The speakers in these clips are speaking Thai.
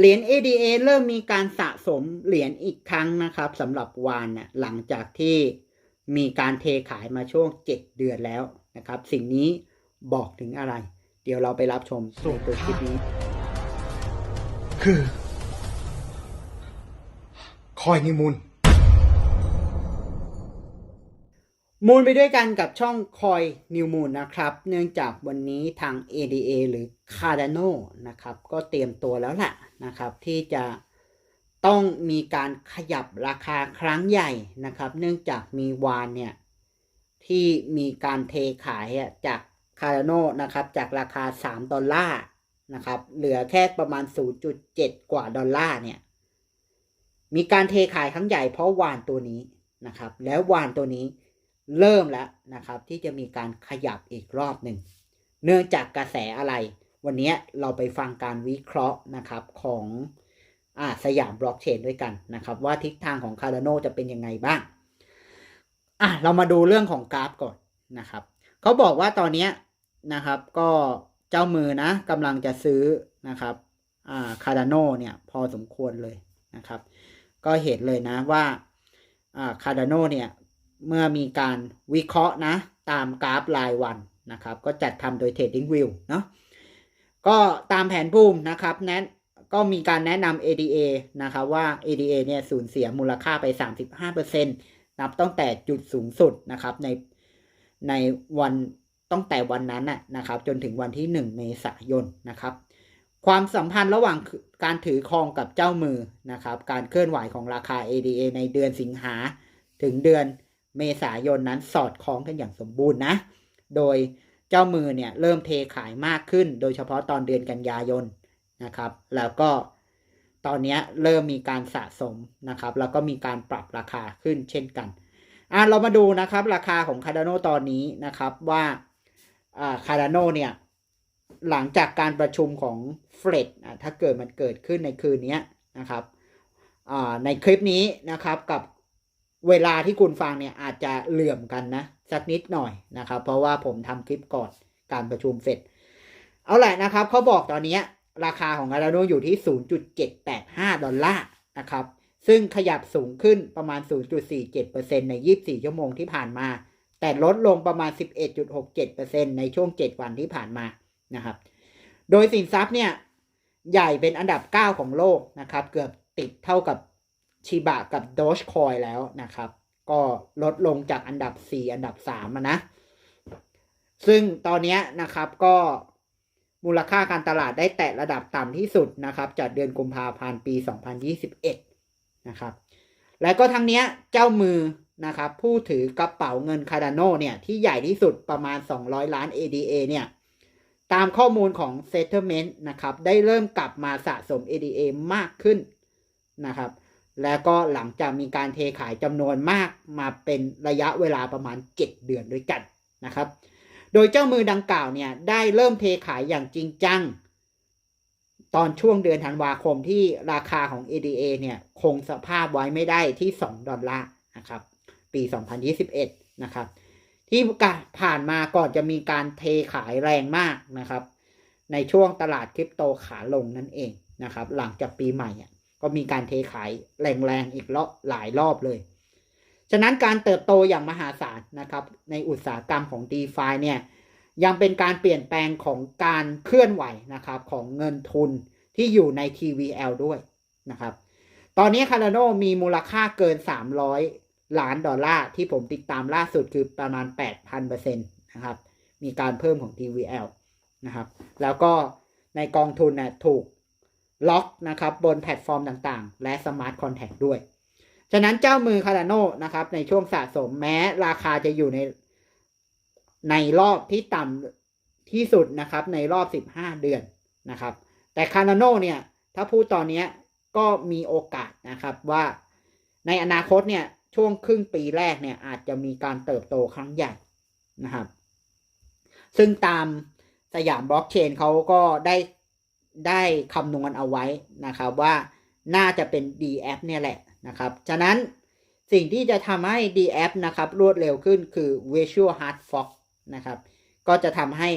เหรียญ ADA เริ่มมีการสะสมเหรียญอีกครั้งนะครับสำหรับวานนะหลังจากที่มีการเทขายมาช่วง 7 เดือนแล้วนะครับ สิ่งนี้บอกถึงอะไร เดี๋ยวเราไปรับชมในตัวคลิปนี้ คือ คอยนิมูล มูลไปด้วยกันกับช่องคอยนิวมูลนะครับ เนื่องจากวันนี้ทาง ADA หรือ Cardano นะครับ ก็เตรียมตัวแล้วแหละนะครับ ที่จะต้องมีการขยับราคาครั้งใหญ่นะครับ เนื่องจากมีวานเนี่ยที่มีการเทขายจาก Cardano นะครับ จากราคา 3 ดอลลาร์นะครับ เหลือแค่ประมาณ 0.7 กว่าดอลลาร์เนี่ย มีการเทขายครั้งใหญ่เพราะวานตัวนี้นะครับ แล้ววานตัวนี้ เริ่มแล้วนะครับ ที่จะมีการขยับอีกรอบหนึ่ง เนื่องจากกระแสอะไร วันนี้เราไปฟังการวิเคราะห์นะครับของอาสยามบล็อกเชนด้วยกันนะครับ ว่าทิศทางของ Cardano จะเป็นยังไงบ้างอะเรามาดูเรื่องของกราฟก่อนนะครับเขาบอกว่าตอนนี้นะครับก็เจ้ามือนะกำลังจะซื้อนะครับอ่า Cardano เนี่ยพอสมควรเลยนะครับ ก็เห็นเลยนะว่าอ่า Cardano เนี่ย เมื่อมีการวิเคราะห์นะตามกราฟรายวันนะครับ ก็จัดทำโดย Trading View เนาะก็ตามแผนภูมินะครับแนะก็มีการแนะนำ ADA นะครับว่า ADA เนี่ยสูญเสียมูลค่าไป 35%นับตั้งแต่จุดสูงสุดนะครับในในวันตั้งแต่วันนั้นน่ะนะครับ จนถึงวันที่ 1 เมษายนนะครับ ความสัมพันธ์ระหว่างการถือครองกับเจ้ามือนะครับ การเคลื่อนไหวของราคา ADA ในเดือนสิงหาถึงเดือน เมษายนนั้นสอดคล้องกันอย่างสมบูรณ์นะ โดยเจ้ามือเนี่ยเริ่มเทขายมากขึ้น โดยเฉพาะตอนเดือนกันยายนนะครับ แล้วก็ตอนนี้เริ่มมีการสะสมนะครับ แล้วก็มีการปรับราคาขึ้นเช่นกันอะเรามาดูนะครับราคาของ Cardano ตอนนี้นะครับว่าอ่า Cardano เนี่ยหลังจากการประชุมของเฟดอะถ้าเกิดมันเกิดขึ้นในคืนนี้นะครับอ่าในคลิปนี้นะครับกับ เวลาที่คุณฟังเนี่ยอาจจะเหลื่อมกันนะสักนิดหน่อยนะครับ เพราะว่าผมทำคลิปก่อนการประชุมเฟดเอาแหละนะครับเขาบอกตอนนี้ราคาของ Cardano อยู่ที่ 0.785 ดอลลาร์นะครับ ซึ่งขยับสูงขึ้นประมาณ 0.47%ใน 24 ชั่วโมงที่ผ่านมา แต่ลดลงประมาณ 11.67%ในช่วง 7 วันที่ผ่านมานะครับ โดยสินทรัพย์เนี่ยใหญ่เป็นอันดับ 9 ของโลกนะครับ เกือบติดเท่ากับ ชิบะกับ Dogecoin แล้วนะครับ ก็ลดลงจากอันดับ 4 อันดับ3นะ ซึ่งตอนนี้นะครับก็มูลค่าการตลาดได้แตะระดับต่ำที่สุดนะครับ จากเดือนกุมภาพันธ์ปี 2021 นะครับ และก็ทั้งเนี้ยเจ้ามือนะครับผู้ถือกระเป๋าเงินคาร์ดานเนี่ย ที่ใหญ่ที่สุดประมาณ 200 ล้าน ADA เนี่ย ตามข้อมูลของ Settlement นะครับ ได้เริ่มกลับมาสะสม ADA มากขึ้นนะครับ แล้วก็หลังจากมีการเทขายจำนวนมากมาเป็นระยะเวลาประมาณ 7 เดือนด้วยกันนะครับ โดยเจ้ามือดังกล่าวเนี่ยได้เริ่มเทขายอย่างจริงจัง ตอนช่วงเดือนธันวาคมที่ราคาของ ADA เนี่ยคงสภาพไว้ไม่ได้ที่ 2 ดอลลาร์นะครับปี 2021 นะครับ ที่ผ่านมาก่อนจะมีการเทขายแรงมากนะครับ ในช่วงตลาดคริปโตขาลงนั่นเองนะครับ หลังจากปีใหม่ ก็มีการเทขายแรงๆอีกรอบหลายรอบเลย ฉะนั้นการเติบโตอย่างมหาศาลนะครับ ในอุตสาหกรรมของ d e f i เนี่ยยังเป็นการเปลี่ยนแปลงของการเคลื่อนไหวนะครับของเงินทุนที่อยู่ใน TVL ด้วยนะครับ ตอนนี้ Cardano มีมูลค่าเกิน 300 ล้านดอลลาร์ที่ผมติดตามล่าสุดคือประมาณ 8,000%นะครับ มีการเพิ่มของ TVL นะครับ แล้วก็ในกองทุนนะถูก ล็อกนะครับบนแพลตฟอร์มต่างๆ และสมาร์ทคอนแท็กด้วย ฉะนั้นเจ้ามือ Cardano นะครับในช่วงสะสมแม้ราคาจะอยู่ในในรอบที่ต่ำที่สุดนะครับในรอบ 15 เดือนนะครับ แต่ Cardano เนี่ยถ้าพูดตอนนี้ก็มีโอกาสนะครับว่าในอนาคตเนี่ยช่วงครึ่งปีแรกเนี่ยอาจจะมีการเติบโตครั้งใหญ่นะครับ ซึ่งตามสยามบล็อกเชนเขาก็ได้ ได้คำนวณเอาไว้นะครับว่าน่าจะเป็น DF เนี่ยแหละนะครับฉะนั้นสิ่งที่จะทำให้ DF นะครับรวดเร็วขึ้นคือ Visual Hard Fork นะครับก็จะทำให้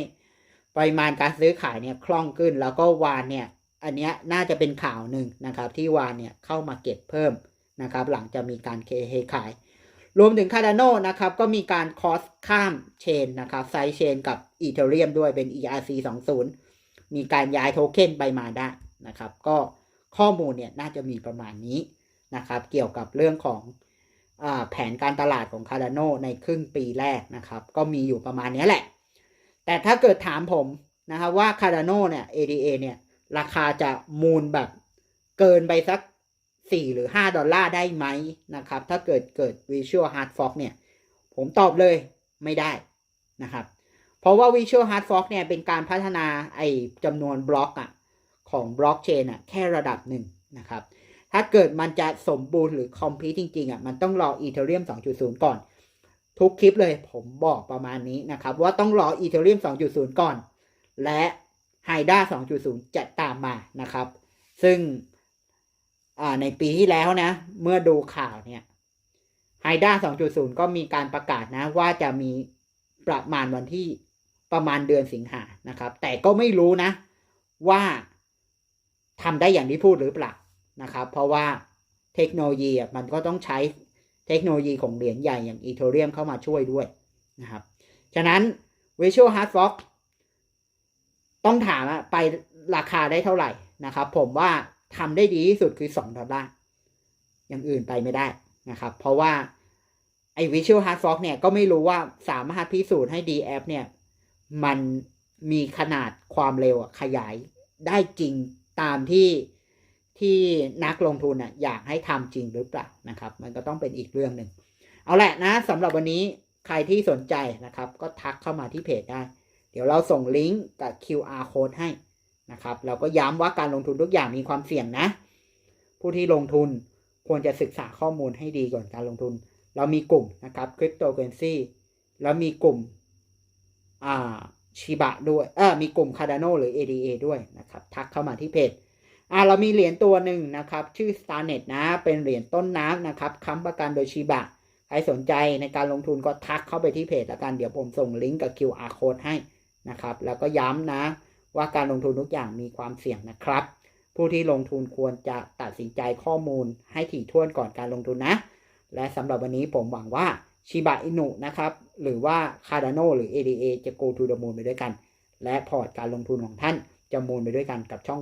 ปริมาณการซื้อขายเนี่ยคล่องขึ้นแล้วก็วานเนี่ยอันนี้น่าจะเป็นข่าวหนึ่งนะครับที่วานเนี่ยเข้ามาเก็บเพิ่มนะครับหลังจะมีการเคเฮขาย รวมถึง Cardano นะครับก็มีการคอสข้ามเชนนะครับไซเชนกับ Ethereum ด้วยเป็น ERC 20 มีการย้ายโทเค็นไปมาได้นะครับ ก็ข้อมูลเนี่ยน่าจะมีประมาณนี้นะครับ เกี่ยวกับเรื่องของอแผนการตลาดของ Cardano ในครึ่งปีแรกนะครับ ก็มีอยู่ประมาณนี้แหละ แต่ถ้าเกิดถามผมนะครับว่า Cardano เนี่ย ADA เนี่ยราคาจะมูลแบบเกินไปสัก 4 หรือ 5 ดอลลาร์ได้ไหมนะครับ ถ้าเกิดเกิด Visual Hard Fork เนี่ย ผมตอบเลยไม่ได้นะครับ เพราะว่า Visual Hard Fork เนี่ยเป็นการพัฒนาไอ้จำนวนบล็อกอะของบล็อกเชนอะแค่ระดับหนึ่งนะครับ ถ้าเกิดมันจะสมบูรณ์หรือคอมพลีทจริงๆอะมันต้องรอ Ethereum 2.0 ก่อน ทุกคลิปเลยผมบอกประมาณนี้นะครับ ว่าต้องรอ Ethereum 2.0 ก่อน และ HIDA 2.0 จะตามมานะครับ ซึ่งในปีที่แล้วนะ เมื่อดูข่าวเนี่ย HIDA 2.0 ก็มีการประกาศนะ ว่าจะมีประมาณวันที่ ประมาณเดือนสิงหานะครับ แต่ก็ไม่รู้นะว่าทำได้อย่างที่พูดหรือเปล่านะครับ เพราะว่าเทคโนโลยีมันก็ต้องใช้เทคโนโลยีของเหรียญใหญ่อย่าง Ethereum เข้ามาช่วยด้วยนะครับ ฉะนั้น Visual Hard Fork ต้องถามไปราคาได้เท่าไหร่นะครับ ผมว่าทำได้ดีที่สุดคือ 2 ดอลลาร์อย่างอื่นไปไม่ได้นะครับ เพราะว่าไอ้ Visual Hard Fork เนี่ยก็ไม่รู้ว่าสามารถพิสูจน์ให้ DF เนี่ย มันมีขนาดความเร็วขยายได้จริงตามที่ที่นักลงทุนอยากให้ทำจริงหรือเปล่านะครับ มันก็ต้องเป็นอีกเรื่องหนึ่งเอาแหละนะสำหรับวันนี้ใครที่สนใจนะครับ ก็ทักเข้ามาที่เพจได้ เดี๋ยวเราส่งลิงก์กับ QR code ให้นะครับแล้วก็ย้ำว่าการลงทุนทุกอย่างมีความเสี่ยงนะ ผู้ที่ลงทุนควรจะศึกษาข้อมูลให้ดีก่อนการลงทุน เรามีกลุ่มนะครับ Cryptocurrency แล้วมีกลุ่ม ชิบะด้วยเออมีกลุ่ม Cardano หรือ ADA ด้วยนะครับ ทักเข้ามาที่เพจอ่าเรามีเหรียญตัวหนึ่งนะครับ ชื่อ Starnet นะ เป็นเหรียญต้นน้ำนะครับค้ำประกันโดยชิบะ ใครสนใจในการลงทุนก็ทักเข้าไปที่เพจแล้วกัน เดี๋ยวผมส่งลิงก์กับ QR code ให้นะครับ แล้วก็ย้ำนะ ว่าการลงทุนทุกอย่างมีความเสี่ยงนะครับ ผู้ที่ลงทุนควรจะตัดสินใจข้อมูลให้ถี่ถ้วนก่อนการลงทุนนะ และสำหรับวันนี้ผมหวังว่า ชิบะอินุนะครับ หรือว่าคาร์ดานหรือ ADA จะ go to the moon ไปด้วยกัน และพอร์ตการลงทุนของท่านจะมูลไปด้วยกันกับช่อง